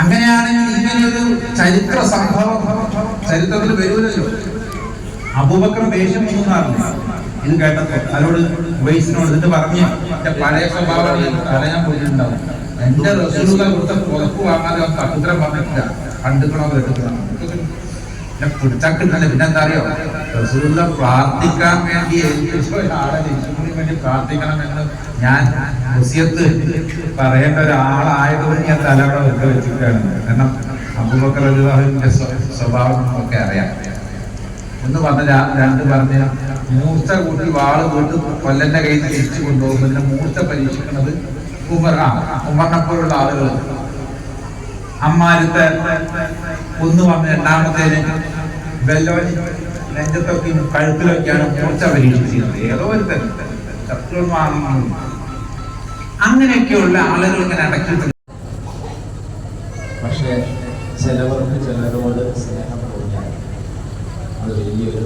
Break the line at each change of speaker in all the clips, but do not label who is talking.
അങ്ങനെയാണെങ്കിൽ ഇങ്ങനെയൊരു ചരിത്ര സംഭവം ചരിത്രത്തിൽ വരൂലല്ലോ അബൂബക്കർ വേഷം വന്നാറില്ല ഇത് കേട്ടപ്പോ അതിനോട് വയസ്സിനോട് ഇതിട്ട് പറഞ്ഞു എന്റെ പഴയ സ്വഭാവം പറയാൻ പോയിട്ടുണ്ടാവും. എന്റെ റസൂലുകൾ കൊടുത്ത പുറപ്പ് വാങ്ങാതെ തക്കുത്തരം പറഞ്ഞിട്ടില്ല കണ്ടുക്കണോ കേട്ടുക്കണം എന്നെ പിടിച്ചാൽ കിട്ടണേ പിന്നെ എന്താ അറിയോ? റസൂലുള്ള പ്രാർത്ഥിക്കാൻ വേണ്ടി ഒരാളെ യേശുവിന് വേണ്ടി പ്രാർത്ഥിക്കണമെന്ന് ഞാൻ മുസിയത്ത് പറയേണ്ട ഒരാളായതുകൊണ്ട് ഞാൻ തലവിടെ വെക്ക വെച്ചിട്ടാണ് കാരണം അബൂബക്കർ അലിവാഹിന്റെ സ്വഭാവം നമുക്കൊക്കെ അറിയാം. ഒന്ന് പറഞ്ഞ രണ്ട് പറഞ്ഞ മൂർച്ച കൂട്ടി വാൾ കൂട്ടി കൊല്ലന്റെ കയ്യിൽ നിന്ന് തിരിച്ചു കൊണ്ടുപോകുന്നതിന് മൂർച്ച പരീക്ഷിക്കുന്നത് ഉമറിനെപ്പോലുള്ള ആളുകൾ അമ്മാരത്തെ ഒന്ന് വന്ന് രണ്ടാമത്തേന് ബെല്ലോനി നെഞ്ചത്തൊക്കെ കഴുത്തിലൊക്കെയാണ് മൂർച്ച പരീക്ഷിച്ചിരുന്നത് ഏതോ ഒരു വാങ്ങുന്നു അങ്ങനെയൊക്കെയുള്ള ആളുകൾ ഇങ്ങനെ അടക്കിയിട്ട്
പക്ഷേ ചിലവർക്ക് ചിലരോട് സ്നേഹം തോന്നിയാൽ അത് വലിയൊരു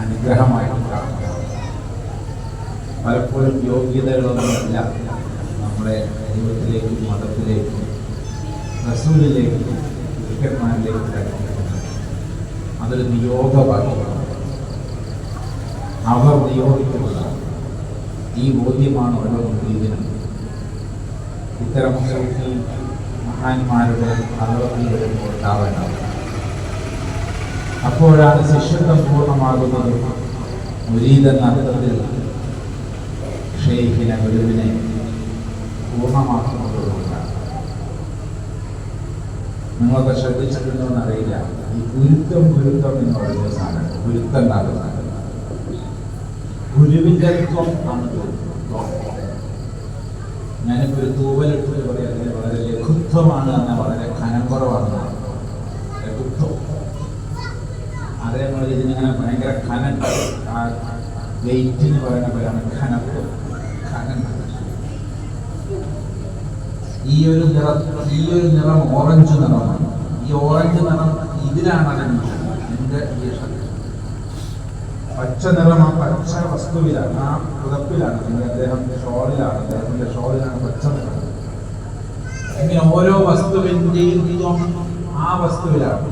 അനുഗ്രഹമായിട്ട് കാണും പലപ്പോഴും യോഗ്യതകളൊന്നുമല്ല നമ്മുടെ ദൈവത്തിലേക്കും മതത്തിലേക്കും റസൂലിലേക്കും കടക്കുന്നത് അതൊരു നിയോഗവാക്യമാണ് അവർ നിയോഗിക്കുന്നതാണ് ഈ ബോധ്യമാണ് ഓരോ മുരീതിനും ഇത്തരം സൂഫി മഹാന്മാരുടെ അളവിൽ ഉണ്ടാവേണ്ടത് അപ്പോഴാണ് ശിഷ്യത്വം പൂർണമാകുന്നത്. മുരീതെന്ന അർത്ഥത്തിൽ ഷെയ്ഖിനെ ഗുരുവിനെ പൂർണമാക്കുന്നതുകൊണ്ടാണ് നിങ്ങളൊക്കെ ശ്രദ്ധിച്ചിട്ടുണ്ടോ എന്നറിയില്ല ഈ ഗുരുത്വം ഗുരുത്വം എന്ന് പറയുന്ന സാധനം. ഗുരുത്വം സാധനം ഗുരുവിന്റെ ത്വം ഗുരുത്വം ഞാനിപ്പോൾ ഒരു തൂവലിട്ട് പറയാം അതിന് വളരെ ലഘുത്വമാണ് എന്നാൽ വളരെ കനക്കുറവാണ് ലഘുത്വം. അതേപോലെ ഇതിനിങ്ങനെ ഭയങ്കര ഖനം വെയിറ്റിന് പറയുന്ന പേരാണ് ഘനത്വം ഈ ഒരു നിറം ഈ ഒരു നിറം ഓറഞ്ച് നിറമാണ്. ഈ ഓറഞ്ച് നിറം ഇതിലാണ് അലങ്കരിച്ചത് എന്റെ പച്ച നിറം ആ പച്ച വസ്തുവിലാണ് ആ പുതപ്പിലാണ്. അല്ലെങ്കിൽ അദ്ദേഹം ഷോളിലാണ് അദ്ദേഹത്തിന്റെ ഷോളിലാണ് പച്ച നിറം. ഇങ്ങനെ ഓരോ വസ്തുവിന്റെയും ആ വസ്തുവിലാണ്.